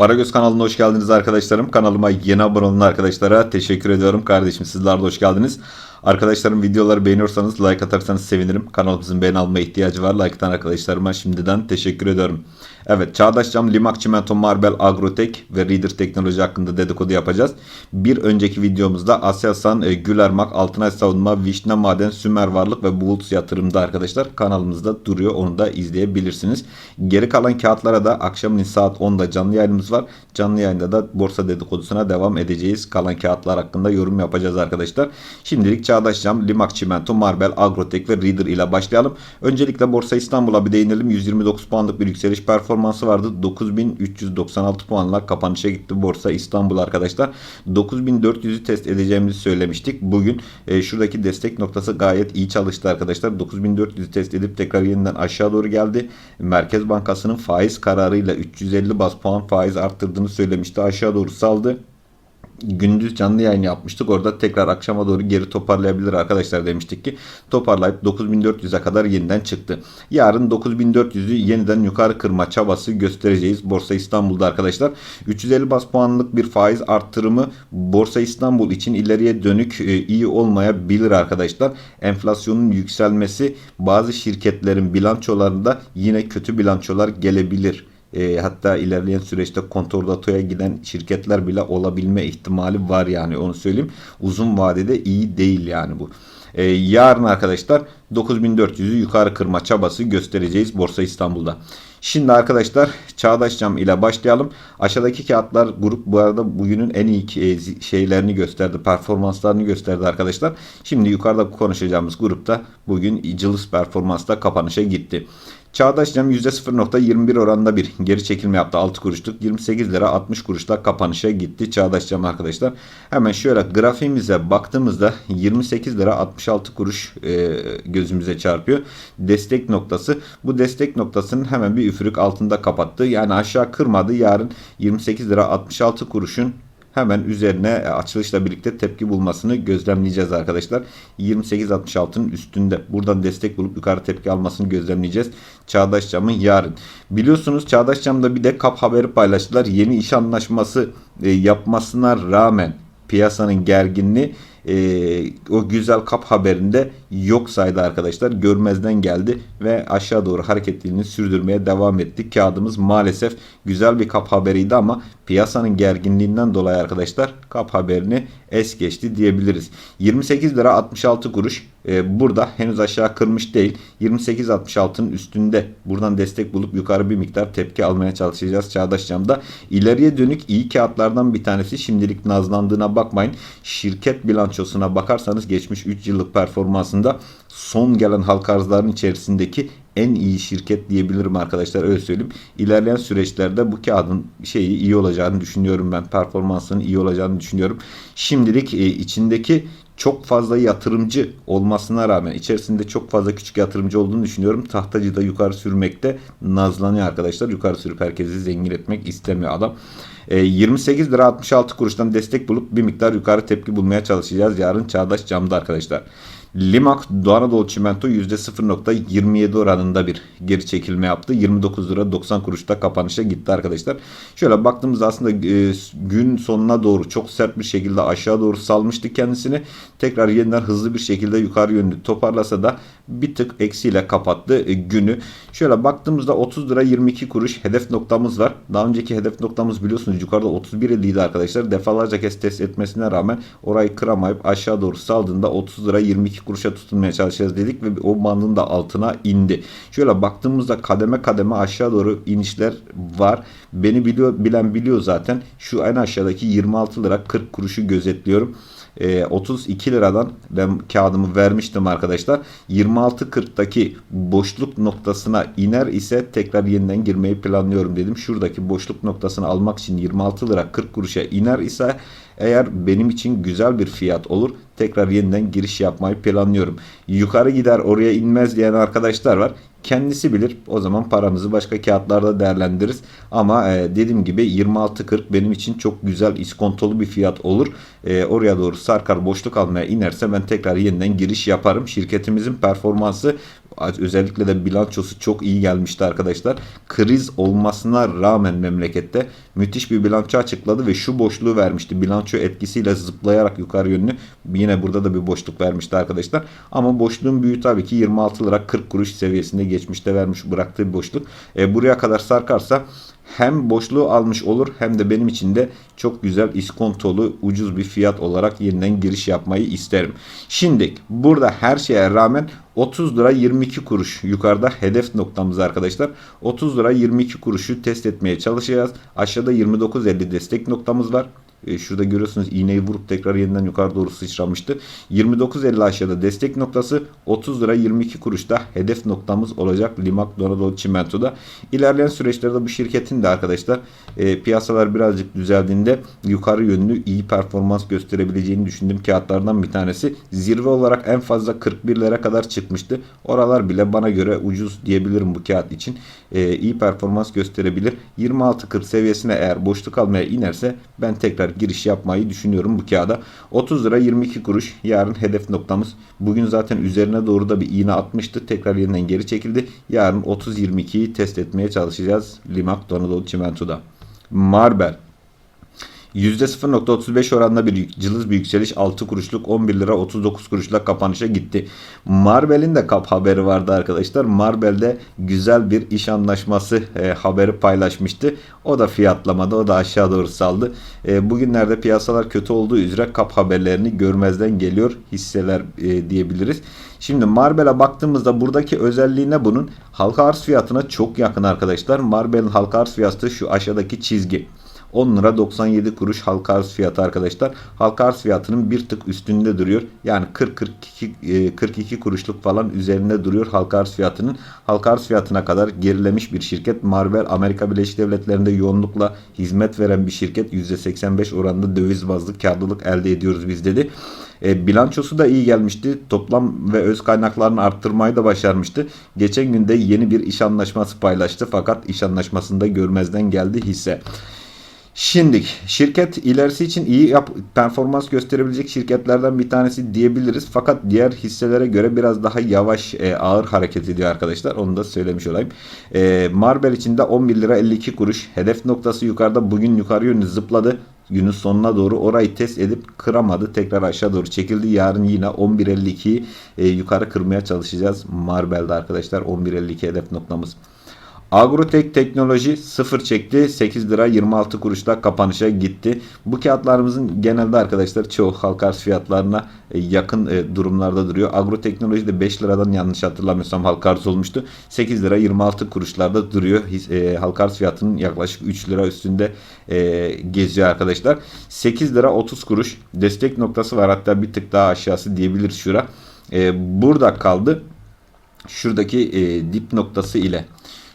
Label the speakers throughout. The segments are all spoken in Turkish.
Speaker 1: Paragöz kanalına hoş geldiniz arkadaşlarım. Kanalıma yeni abone olan arkadaşlara teşekkür ediyorum. Kardeşim sizler de hoş geldiniz. Arkadaşlarım videoları beğeniyorsanız like atarsanız sevinirim. Kanalımızın beğeni almaya ihtiyacı var. Like atan arkadaşlarıma şimdiden teşekkür ediyorum. Evet Çağdaş Cam, Limak Çimento, Marbel, Agrotek ve Reader Teknoloji hakkında dedikodu yapacağız. Bir önceki videomuzda Aselsan, e, Gülermak, Altınay Savunma, Vişne Maden, Sümer Varlık ve Bulutsu yatırımda arkadaşlar kanalımızda duruyor. Onu da izleyebilirsiniz. Geri kalan kağıtlara da akşamın saat 10'da canlı yayınımız var. Canlı yayında da borsa dedikodusuna devam edeceğiz. Kalan kağıtlar hakkında yorum yapacağız arkadaşlar. Şimdilik Çağdaş Cam, Limak Çimento, Marbel, Agrotek ve Reader ile başlayalım. Öncelikle Borsa İstanbul'a bir değinelim. 129 puanlık bir yükseliş performansı vardı. 9396 puanla kapanışa gitti Borsa İstanbul arkadaşlar. 9400'ü test edeceğimizi söylemiştik. Bugün e, şuradaki destek noktası gayet iyi çalıştı arkadaşlar. 9400'ü test edip tekrar yeniden aşağı doğru geldi. Merkez Bankası'nın faiz kararıyla 350 bas puan faiz arttırdığını söylemişti. Aşağı doğru saldı gündüz canlı yayın yapmıştık. Orada tekrar akşama doğru geri toparlayabilir arkadaşlar demiştik ki. Toparlayıp 9400'e kadar yeniden çıktı. Yarın 9400'ü yeniden yukarı kırma çabası göstereceğiz Borsa İstanbul'da arkadaşlar. 350 bas puanlık bir faiz arttırımı Borsa İstanbul için ileriye dönük e, iyi olmayabilir arkadaşlar. Enflasyonun yükselmesi bazı şirketlerin bilançolarında yine kötü bilançolar gelebilir. E, hatta ilerleyen süreçte kontordatoya giden şirketler bile olabilme ihtimali var yani onu söyleyeyim. Uzun vadede iyi değil yani bu. E, yarın arkadaşlar 9400'ü yukarı kırma çabası göstereceğiz Borsa İstanbul'da. Şimdi arkadaşlar Çağdaş Cam ile başlayalım. Aşağıdaki kağıtlar grup bu arada bugünün en iyi e, şeylerini gösterdi. Performanslarını gösterdi arkadaşlar. Şimdi yukarıda konuşacağımız grupta bugün cılız performansla kapanışa gitti. Çağdaş Cam %0.21 oranında bir geri çekilme yaptı. 6 kuruşluk 28 lira 60 kuruşla kapanışa gitti Çağdaş Cam arkadaşlar. Hemen şöyle grafiğimize baktığımızda 28 lira 66 kuruş e, gözümüze çarpıyor. Destek noktası. Bu destek noktasının hemen bir üfürük altında kapattı. Yani aşağı kırmadı. Yarın 28 lira 66 kuruşun hemen üzerine e, açılışla birlikte tepki bulmasını gözlemleyeceğiz arkadaşlar. 28.66'nın üstünde. Buradan destek bulup yukarı tepki almasını gözlemleyeceğiz. Çağdaş Cam'ın yarın. Biliyorsunuz Çağdaş Cam'da bir de kap haberi paylaştılar. Yeni iş anlaşması e, yapmasına rağmen piyasanın gerginliği e, o güzel kap haberinde yok saydı arkadaşlar. Görmezden geldi ve aşağı doğru hareketliliğini sürdürmeye devam etti. Kağıdımız maalesef güzel bir kap haberiydi ama piyasanın gerginliğinden dolayı arkadaşlar kap haberini es geçti diyebiliriz. 28 lira 66 kuruş e, burada henüz aşağı kırmış değil. 28.66'nın üstünde buradan destek bulup yukarı bir miktar tepki almaya çalışacağız Çağdaş Cam'da. İleriye dönük iyi kağıtlardan bir tanesi şimdilik nazlandığına bakmayın. Şirket bilançosuna bakarsanız geçmiş 3 yıllık performansında son gelen halka arzların içerisindeki en iyi şirket diyebilirim arkadaşlar öyle söyleyeyim. İlerleyen süreçlerde bu kağıdın şeyi iyi olacağını düşünüyorum ben. Performansının iyi olacağını düşünüyorum. Şimdilik e, içindeki çok fazla yatırımcı olmasına rağmen içerisinde çok fazla küçük yatırımcı olduğunu düşünüyorum. Tahtacı da yukarı sürmekte nazlanıyor arkadaşlar. Yukarı sürüp herkesi zengin etmek istemiyor adam. E, 28 lira 66 kuruştan destek bulup bir miktar yukarı tepki bulmaya çalışacağız. Yarın Çağdaş Cam'da arkadaşlar. Limak Doğu Anadolu Çimento %0.27 oranında bir geri çekilme yaptı. 29 lira 90 kuruşta kapanışa gitti arkadaşlar. Şöyle baktığımızda aslında e, gün sonuna doğru çok sert bir şekilde aşağı doğru salmıştı kendisini. Tekrar yeniden hızlı bir şekilde yukarı yönlü toparlasa da bir tık eksiyle kapattı e, günü. Şöyle baktığımızda 30 lira 22 kuruş hedef noktamız var. Daha önceki hedef noktamız biliyorsunuz yukarıda 31 idi arkadaşlar. Defalarca kez test etmesine rağmen orayı kıramayıp aşağı doğru saldığında 30 lira 22 kuruşa tutunmaya çalışacağız dedik ve o bandın da altına indi. Şöyle baktığımızda kademe kademe aşağı doğru inişler var. Beni biliyor, bilen biliyor zaten. Şu en aşağıdaki 26 lira 40 kuruşu gözetliyorum. 32 liradan ben kağıdımı vermiştim arkadaşlar. 26.40'daki boşluk noktasına iner ise tekrar yeniden girmeyi planlıyorum dedim. Şuradaki boşluk noktasını almak için 26 lira 40 kuruşa iner ise eğer benim için güzel bir fiyat olur tekrar yeniden giriş yapmayı planlıyorum. Yukarı gider oraya inmez diyen arkadaşlar var. Kendisi bilir. O zaman paramızı başka kağıtlarda değerlendiririz. Ama e, dediğim gibi 26.40 benim için çok güzel iskontolu bir fiyat olur. E, oraya doğru sarkar boşluk almaya inerse ben tekrar yeniden giriş yaparım. Şirketimizin performansı özellikle de bilançosu çok iyi gelmişti arkadaşlar. Kriz olmasına rağmen memlekette müthiş bir bilanço açıkladı ve şu boşluğu vermişti. Bilanço etkisiyle zıplayarak yukarı yönlü yine burada da bir boşluk vermişti arkadaşlar. Ama boşluğun büyüğü tabii ki 26 lira 40 kuruş seviyesinde geçmişte vermiş bıraktığı bir boşluk. E, buraya kadar sarkarsa hem boşluğu almış olur hem de benim için de çok güzel iskontolu ucuz bir fiyat olarak yeniden giriş yapmayı isterim. Şimdi burada her şeye rağmen 30 lira 22 kuruş yukarıda hedef noktamız arkadaşlar. 30 lira 22 kuruşu test etmeye çalışacağız. Aşağıda 29.50 destek noktamız var. E, şurada görüyorsunuz iğneyi vurup tekrar yeniden yukarı doğru sıçramıştı. 29.50 aşağıda destek noktası 30 lira 22 kuruşta hedef noktamız olacak Limak Donadolu Çimento'da. İlerleyen süreçlerde bu şirketin de arkadaşlar e, piyasalar birazcık düzeldiğinde yukarı yönlü iyi performans gösterebileceğini düşündüğüm kağıtlardan bir tanesi. Zirve olarak en fazla 41'lere kadar çıkmıştı. Oralar bile bana göre ucuz diyebilirim bu kağıt için. E, iyi performans gösterebilir. 26.40 seviyesine eğer boşluk almaya inerse ben tekrar giriş yapmayı düşünüyorum bu kağıda. 30 lira 22 kuruş yarın hedef noktamız. Bugün zaten üzerine doğru da bir iğne atmıştı. Tekrar yeniden geri çekildi. Yarın 30-22'yi test etmeye çalışacağız. Limak Donadolu Çimento'da. Marbel %0.35 oranında bir cılız bir yükseliş 6 kuruşluk 11 lira 39 kuruşla kapanışa gitti. Marbel'in de kap haberi vardı arkadaşlar. Marbel'de güzel bir iş anlaşması e, haberi paylaşmıştı. O da fiyatlamada o da aşağı doğru saldı. E, bugünlerde piyasalar kötü olduğu üzere kap haberlerini görmezden geliyor hisseler e, diyebiliriz. Şimdi Marbel'e baktığımızda buradaki özelliği ne bunun? Halka arz fiyatına çok yakın arkadaşlar. Marbel'in halka arz fiyatı şu aşağıdaki çizgi. 10 lira 97 kuruş halka arz fiyatı arkadaşlar. Halka arz fiyatının bir tık üstünde duruyor. Yani 40-42 42 e, kuruşluk falan üzerinde duruyor halka arz fiyatının. Halka arz fiyatına kadar gerilemiş bir şirket. Marvel Amerika Birleşik Devletleri'nde yoğunlukla hizmet veren bir şirket. %85 oranında döviz bazlı karlılık elde ediyoruz biz dedi. E, bilançosu da iyi gelmişti. Toplam ve öz kaynaklarını arttırmayı da başarmıştı. Geçen günde yeni bir iş anlaşması paylaştı. Fakat iş anlaşmasında görmezden geldi hisse. Şimdi şirket ilerisi için iyi yap, performans gösterebilecek şirketlerden bir tanesi diyebiliriz. Fakat diğer hisselere göre biraz daha yavaş e, ağır hareket ediyor arkadaşlar. Onu da söylemiş olayım. E, Marbel için de 11 lira 52 kuruş. Hedef noktası yukarıda bugün yukarı yönlü zıpladı. Günün sonuna doğru orayı test edip kıramadı. Tekrar aşağı doğru çekildi. Yarın yine 11.52'yi e, yukarı kırmaya çalışacağız. Marbel'de arkadaşlar 11.52 hedef noktamız. Agrotek Teknoloji sıfır çekti. 8 lira 26 kuruşla kapanışa gitti. Bu kağıtlarımızın genelde arkadaşlar çoğu halka arz fiyatlarına e, yakın e, durumlarda duruyor. Agroteknoloji de 5 liradan yanlış hatırlamıyorsam halka arz olmuştu. 8 lira 26 kuruşlarda duruyor. E, halka arz fiyatının yaklaşık 3 lira üstünde geziyor arkadaşlar. 8 lira 30 kuruş destek noktası var. Hatta bir tık daha aşağısı diyebiliriz şura. Burada kaldı. Şuradaki dip noktası ile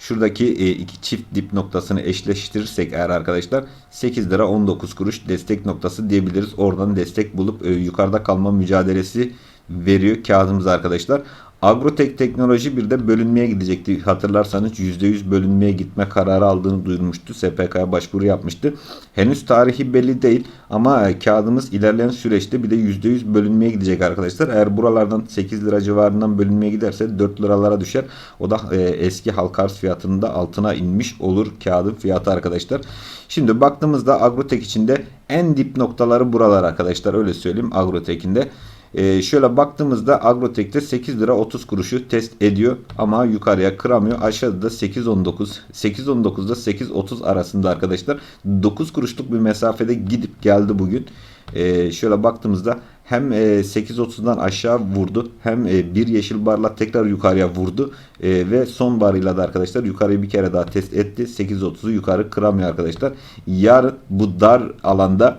Speaker 1: Şuradaki e, iki çift dip noktasını eşleştirirsek eğer arkadaşlar 8 lira 19 kuruş destek noktası diyebiliriz. Oradan destek bulup e, yukarıda kalma mücadelesi veriyor kağıdımız arkadaşlar. Agrotek Teknoloji bir de bölünmeye gidecekti. Hatırlarsanız %100 bölünmeye gitme kararı aldığını duyurmuştu. SPK'ya başvuru yapmıştı. Henüz tarihi belli değil ama e, kağıdımız ilerleyen süreçte bir de %100 bölünmeye gidecek arkadaşlar. Eğer buralardan 8 lira civarından bölünmeye giderse 4 liralara düşer. O da e, eski halka arz fiyatının da altına inmiş olur kağıdın fiyatı arkadaşlar. Şimdi baktığımızda Agrotek içinde en dip noktaları buralar arkadaşlar öyle söyleyeyim Agrotek'inde. Ee, şöyle baktığımızda Agrotek'te 8 lira 30 kuruşu test ediyor ama yukarıya kıramıyor. Aşağıda da 8.19 8.19'da 8.30 arasında arkadaşlar. 9 kuruşluk bir mesafede gidip geldi bugün. Ee, şöyle baktığımızda hem 8.30'dan e, aşağı vurdu hem e, bir yeşil barla tekrar yukarıya vurdu. E, ve son barıyla da arkadaşlar yukarıyı bir kere daha test etti. 8.30'u yukarı kıramıyor arkadaşlar. Yarın bu dar alanda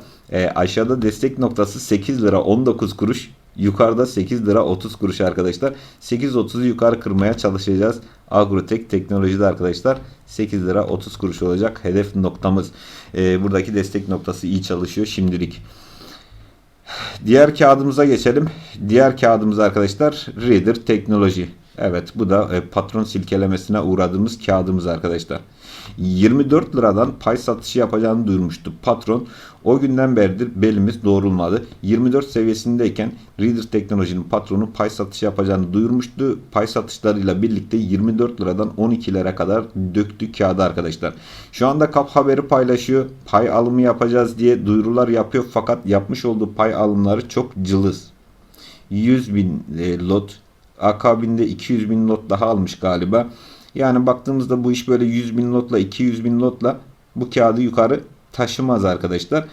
Speaker 1: aşağıda destek noktası 8 lira 19 kuruş Yukarıda 8 lira 30 kuruş arkadaşlar. 8.30'u yukarı kırmaya çalışacağız. Agrotek teknolojide arkadaşlar 8 lira 30 kuruş olacak. Hedef noktamız. Ee, buradaki destek noktası iyi çalışıyor şimdilik. Diğer kağıdımıza geçelim. Diğer kağıdımız arkadaşlar Reader Teknoloji. Evet bu da e, patron silkelemesine uğradığımız kağıdımız arkadaşlar. 24 liradan pay satışı yapacağını duyurmuştu patron. O günden beridir belimiz doğrulmadı. 24 seviyesindeyken Reader Teknoloji'nin patronu pay satışı yapacağını duyurmuştu. Pay satışlarıyla birlikte 24 liradan 12 lira kadar döktü kağıdı arkadaşlar. Şu anda kap haberi paylaşıyor. Pay alımı yapacağız diye duyurular yapıyor. Fakat yapmış olduğu pay alımları çok cılız. 100 bin e, lot. Akabinde 200 bin lot daha almış galiba. Yani baktığımızda bu iş böyle 100 bin lotla 200 bin lotla bu kağıdı yukarı taşımaz arkadaşlar.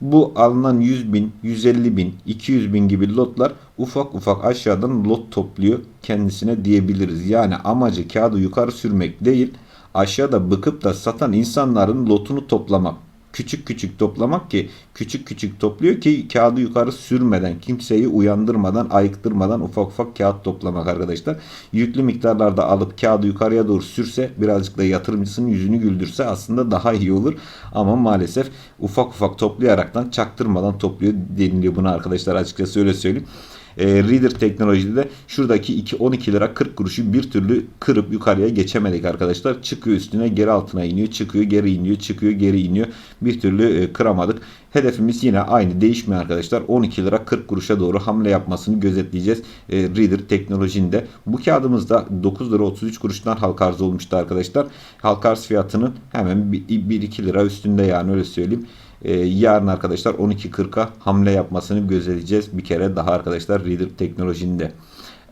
Speaker 1: Bu alınan 100 bin, 150 bin, 200 bin gibi lotlar ufak ufak aşağıdan lot topluyor kendisine diyebiliriz. Yani amacı kağıdı yukarı sürmek değil aşağıda bıkıp da satan insanların lotunu toplamak küçük küçük toplamak ki küçük küçük topluyor ki kağıdı yukarı sürmeden kimseyi uyandırmadan ayıktırmadan ufak ufak kağıt toplamak arkadaşlar. Yüklü miktarlarda alıp kağıdı yukarıya doğru sürse birazcık da yatırımcısının yüzünü güldürse aslında daha iyi olur. Ama maalesef ufak ufak toplayaraktan çaktırmadan topluyor deniliyor buna arkadaşlar açıkçası öyle söyleyeyim e, Reader teknolojide de şuradaki 2 12 lira 40 kuruşu bir türlü kırıp yukarıya geçemedik arkadaşlar. Çıkıyor üstüne geri altına iniyor, çıkıyor geri iniyor, çıkıyor geri iniyor. Bir türlü e, kıramadık. Hedefimiz yine aynı değişmiyor arkadaşlar. 12 lira 40 kuruşa doğru hamle yapmasını gözetleyeceğiz. E, Reader teknolojinde. Bu kağıdımızda 9 lira 33 kuruştan halka arz olmuştu arkadaşlar. Halka arz fiyatının hemen 1-2 lira üstünde yani öyle söyleyeyim. Ee, yarın arkadaşlar 12.40'a hamle yapmasını gözleyeceğiz. Bir kere daha arkadaşlar Reader teknolojinde.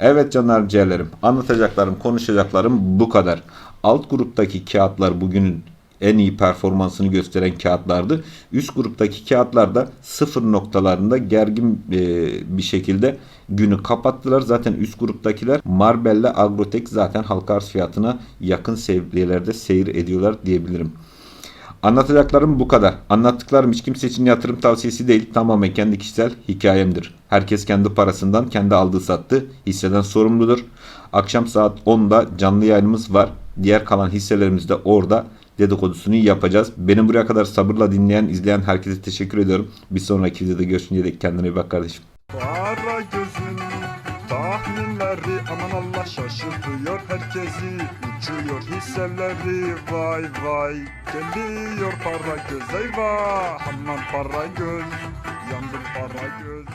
Speaker 1: Evet canlarım ciğerlerim anlatacaklarım konuşacaklarım bu kadar. Alt gruptaki kağıtlar bugünün en iyi performansını gösteren kağıtlardı. Üst gruptaki kağıtlar da sıfır noktalarında gergin e, bir şekilde günü kapattılar. Zaten üst gruptakiler Marbella Agrotek zaten halka arz fiyatına yakın seviyelerde seyir ediyorlar diyebilirim. Anlatacaklarım bu kadar. Anlattıklarım hiç kimse için yatırım tavsiyesi değil. Tamamen kendi kişisel hikayemdir. Herkes kendi parasından kendi aldığı sattı. Hisseden sorumludur. Akşam saat 10'da canlı yayınımız var. Diğer kalan hisselerimiz de orada dedikodusunu yapacağız. Beni buraya kadar sabırla dinleyen, izleyen herkese teşekkür ediyorum. Bir sonraki videoda görüşünceye dek kendine iyi bak kardeşim.
Speaker 2: Para gözün tahminleri aman Allah şaşırtıyor herkesi Uçuyor hisseleri vay vay. Geliyor para göz eyvah. Aman para göz yandım para göz